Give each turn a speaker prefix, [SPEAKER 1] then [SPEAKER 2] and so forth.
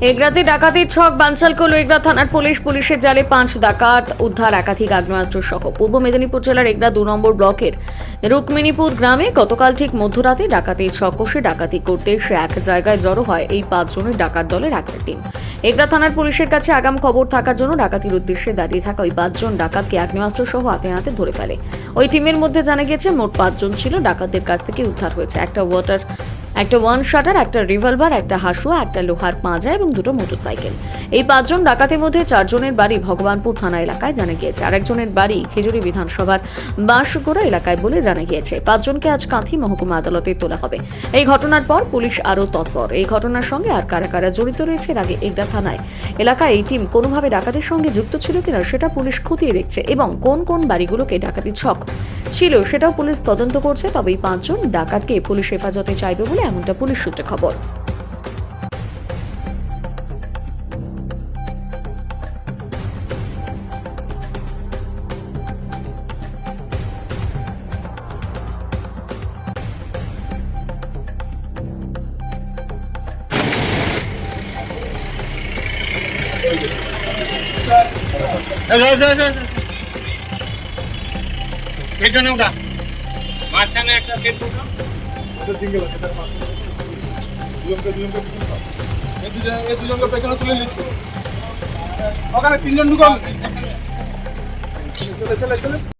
[SPEAKER 1] এগরাতে ডাকাতির ছক বানচাল করল এগরা থানার পুলিশ। পুলিশের জালে পাঁচ ডাকাত, উদ্ধার একাধিক আগ্নেয়াস্ত্র সহ। পূর্ব মেদিনীপুর জেলার এগরা দু নম্বর ব্লকের রুকমিনীপুর গ্রামে গতকাল ঠিক মধ্যরাতে ডাকাতির ছক কষে ডাকাতি করতে এসে এক জায়গায় জড়ো হয় এই পাঁচজনের ডাকাত দলের একটা টিম এগরা থানার পুলিশের কাছে আগাম খবর থাকার জন্য ডাকাতির উদ্দেশ্যে দাঁড়িয়ে থাকা ওই পাঁচজন ডাকাতকে আগ্নেয়াস্ত্র সহ হাতে হাতে ধরে ফেলে। ওই টিমের মধ্যে জানা গেছে মোট পাঁচজন ছিল ডাকাতদের কাছ থেকে উদ্ধার হয়েছে। একটা ওয়াটার একটা ওয়ান শাটার একটা রিভলভার একটা হাসুয়া, একটা লোহার পাঁজা এবং দুটো মোটরসাইকেল এই পাঁচজন ডাকাতের মধ্যে চারজনের বাড়ি ভগবানপুর থানা এলাকায় জানা গিয়েছে। আরেকজনের বাড়ি খেজুরি বিধানসভার বাঁশগোড়া এলাকায় বলে জানা গিয়েছে। পাঁচজনকে আজ কাঁথি মহকুমা আদালতে তোলা হবে। এই ঘটনার পর পুলিশ আরও তৎপর। এই ঘটনার সঙ্গে আর কারা কারা জড়িত রয়েছে, এর আগে এগরা থানায়। এলাকায় এই টিম কোনোভাবে ডাকাতের সঙ্গে যুক্ত ছিল কিনা, সেটা পুলিশ খতিয়ে দেখছে এবং কোন কোন বাড়িগুলোকে ডাকাতি ছক ছিল সেটাও পুলিশ তদন্ত করছে, তবে এই পাঁচজন ডাকাতকে পুলিশ হেফাজতে চাইবে বলে এমনটা পুলিশ সূত্রে খবর।
[SPEAKER 2] পেছনে ওটা মাঝখানে একটা সেট
[SPEAKER 3] এটা সিঙ্গেল আছে তার পাঁচশো দুজনকে দুজনকে
[SPEAKER 2] এই দুজন এই দুজনকে পেছনে তুলে নিচ্ছি। ওখানে তিনজন ঢুকান
[SPEAKER 3] চলে চলে চলে।